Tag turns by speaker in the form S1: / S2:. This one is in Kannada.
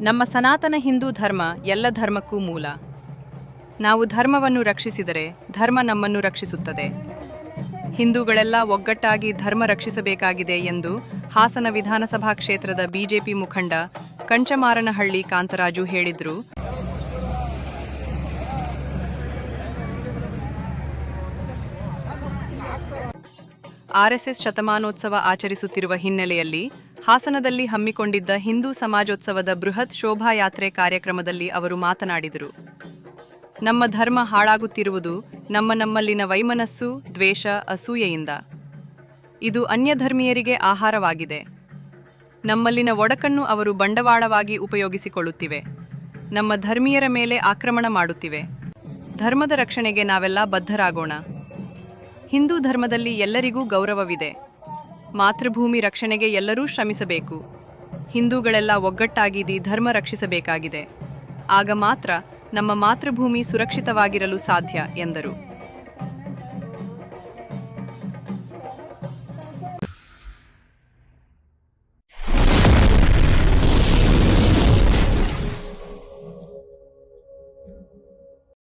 S1: ನಮ್ಮ ಸನಾತನ ಹಿಂದೂ ಧರ್ಮ ಎಲ್ಲ ಧರ್ಮಕ್ಕೂ ಮೂಲ. ನಾವು ಧರ್ಮವನ್ನು ರಕ್ಷಿಸಿದರೆ ಧರ್ಮ ನಮ್ಮನ್ನು ರಕ್ಷಿಸುತ್ತದೆ. ಹಿಂದೂಗಳೆಲ್ಲ ಒಗ್ಗಟ್ಟಾಗಿ ಧರ್ಮ ರಕ್ಷಿಸಬೇಕಾಗಿದೆ ಎಂದು ಹಾಸನ ವಿಧಾನಸಭಾ ಕ್ಷೇತ್ರದ ಬಿಜೆಪಿ ಮುಖಂಡ ಕಂಚಮಾರನಹಳ್ಳಿ ಕಾಂತರಾಜು ಹೇಳಿದ್ರು. ಆರ್ಎಸ್ಎಸ್ ಶತಮಾನೋತ್ಸವ ಆಚರಿಸುತ್ತಿರುವ ಹಿನ್ನೆಲೆಯಲ್ಲಿ ಹಾಸನದಲ್ಲಿ ಹಮ್ಮಿಕೊಂಡಿದ್ದ ಹಿಂದೂ ಸಮಾಜೋತ್ಸವದ ಬೃಹತ್ ಶೋಭಾಯಾತ್ರೆ ಕಾರ್ಯಕ್ರಮದಲ್ಲಿ ಅವರು ಮಾತನಾಡಿದರು. ನಮ್ಮ ಧರ್ಮ ಹಾಳಾಗುತ್ತಿರುವುದು ನಮ್ಮ ನಮ್ಮಲ್ಲಿನ ವೈಮನಸ್ಸು, ದ್ವೇಷ, ಅಸೂಯೆಯಿಂದ. ಇದು ಅನ್ಯಧರ್ಮೀಯರಿಗೆ ಆಹಾರವಾಗಿದೆ. ನಮ್ಮಲ್ಲಿನ ಒಡಕನ್ನು ಅವರು ಬಂಡವಾಳವಾಗಿ ಉಪಯೋಗಿಸಿಕೊಳ್ಳುತ್ತಿವೆ. ನಮ್ಮ ಧರ್ಮೀಯರ ಮೇಲೆ ಆಕ್ರಮಣ ಮಾಡುತ್ತಿವೆ. ಧರ್ಮದ ರಕ್ಷಣೆಗೆ ನಾವೆಲ್ಲ ಬದ್ಧರಾಗೋಣ. ಹಿಂದೂ ಧರ್ಮದಲ್ಲಿ ಎಲ್ಲರಿಗೂ ಗೌರವವಿದೆ. ಮಾತೃಭೂಮಿ ರಕ್ಷಣೆಗೆ ಎಲ್ಲರೂ ಶ್ರಮಿಸಬೇಕು. ಹಿಂದೂಗಳೆಲ್ಲ ಒಗ್ಗಟ್ಟಾಗಿದಿ ಧರ್ಮ ರಕ್ಷಿಸಬೇಕಾಗಿದೆ. ಆಗ ಮಾತ್ರ ನಮ್ಮ ಮಾತೃಭೂಮಿ ಸುರಕ್ಷಿತವಾಗಿರಲು ಸಾಧ್ಯ, ಎಂದರು.